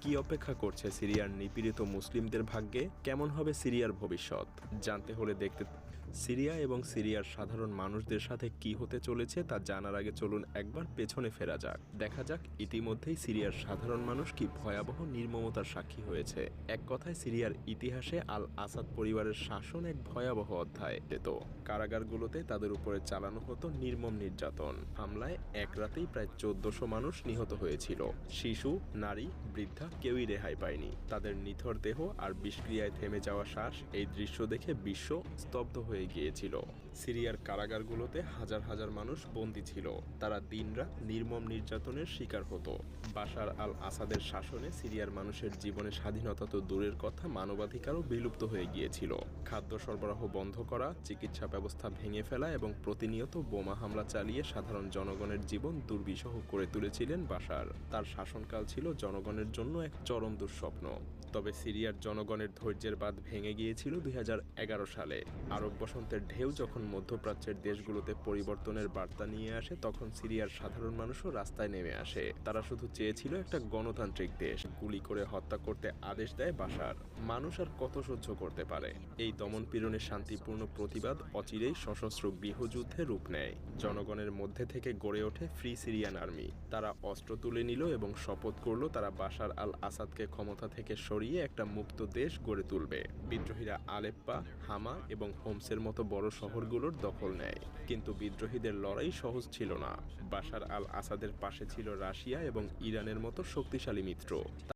কি অপেক্ষা করছে সিরিয়ার নিপীড়িত মুসলিমদের ভাগ্যে? কেমন হবে সিরিয়ার ভবিষ্যৎ? জানতে হলে দেখতে সিরিয়া এবং সিরিয়ার সাধারণ মানুষদের সাথে কি হতে চলেছে তা জানার আগে চলুন একবার পেছনে ফেরা যাক। দেখা যাক ইতিমধ্যেই সিরিয়ার সাধারণ মানুষ কি ভয়াবহ নির্মমতার সাক্ষী হয়েছে। এক কথায় সিরিয়ার ইতিহাসে আল আসাদ পরিবারের শাসন এক ভয়াবহ অধ্যায়। যেত কারাগারগুলোতে তাদের উপরে চালানো হতো নির্মম নির্যাতন। হামলায় এক রাতেই প্রায় চোদ্দশো মানুষ নিহত হয়েছিল। শিশু, নারী, বৃদ্ধা কেউই রেহাই পায়নি। তাদের নিথর দেহ আর বিষক্রিয়ায় থেমে যাওয়া শ্বাস এই দৃশ্য দেখে বিশ্ব স্তব্ধ হয়ে গিয়েছিল। সিরিয়ার কারাগারগুলোতে হাজার হাজার মানুষ বন্দী ছিল। তারা দিনরাত নির্মম নির্যাতনের শিকার হতো। বাশার আল আসাদের শাসনে সিরিয়ার মানুষের জীবনে স্বাধীনতা তো দূরের কথা, মানবাধিকারও বিলুপ্ত হয়ে গিয়েছিল। খাদ্য সরবরাহ বন্ধ করা, চিকিৎসা ব্যবস্থা ভেঙে ফেলা এবং প্রতিনিয়ত বোমা হামলা চালিয়ে সাধারণ জনগণের জীবন দুর্বিষহ করে তুলেছিলেন বাশার। তার শাসনকাল ছিল জনগণের জন্য এক চরম দুঃস্বপ্ন। তবে সিরিয়ার জনগণের ধৈর্যের বাদ ভেঙে গিয়েছিল দুই হাজার এগারো সালে। আরব বসন্তের ঢেউ যখন মধ্যপ্রাচ্যের দেশগুলোতে পরিবর্তনের বার্তা নিয়ে আসে, তখন সিরিয়ার সাধারণ মানুষও রাস্তায় নেমে আসে। তারা শুধু চেয়েছিল একটা গণতান্ত্রিক দেশ, গুলি করে হত্যা করতে আদেশ দেয় বাশার। মানুষ আর কত সহ্য করতে পারে? এই দমন পীড়নের শান্তিপূর্ণ প্রতিবাদ অচিরেই সশস্ত্র গৃহযুদ্ধে রূপ নেয়। জনগণের মধ্যে থেকে গড়ে ওঠে ফ্রি সিরিয়ান আর্মি। তারা অস্ত্র তুলে নিল এবং শপথ করল তারা বাশার আল আসাদকে ক্ষমতা থেকে সরিয়ে একটা মুক্ত দেশ গড়ে তুলবে। বিদ্রোহীরা আলেপ্পা, হামা এবং হোমসের মতো বড় শহরগুলোর দখল নেয়। কিন্তু বিদ্রোহীদের লড়াই সহজ ছিল না। বাশার আল আসাদের পাশে ছিল রাশিয়া এবং ইরানের মতো শক্তিশালী মিত্র।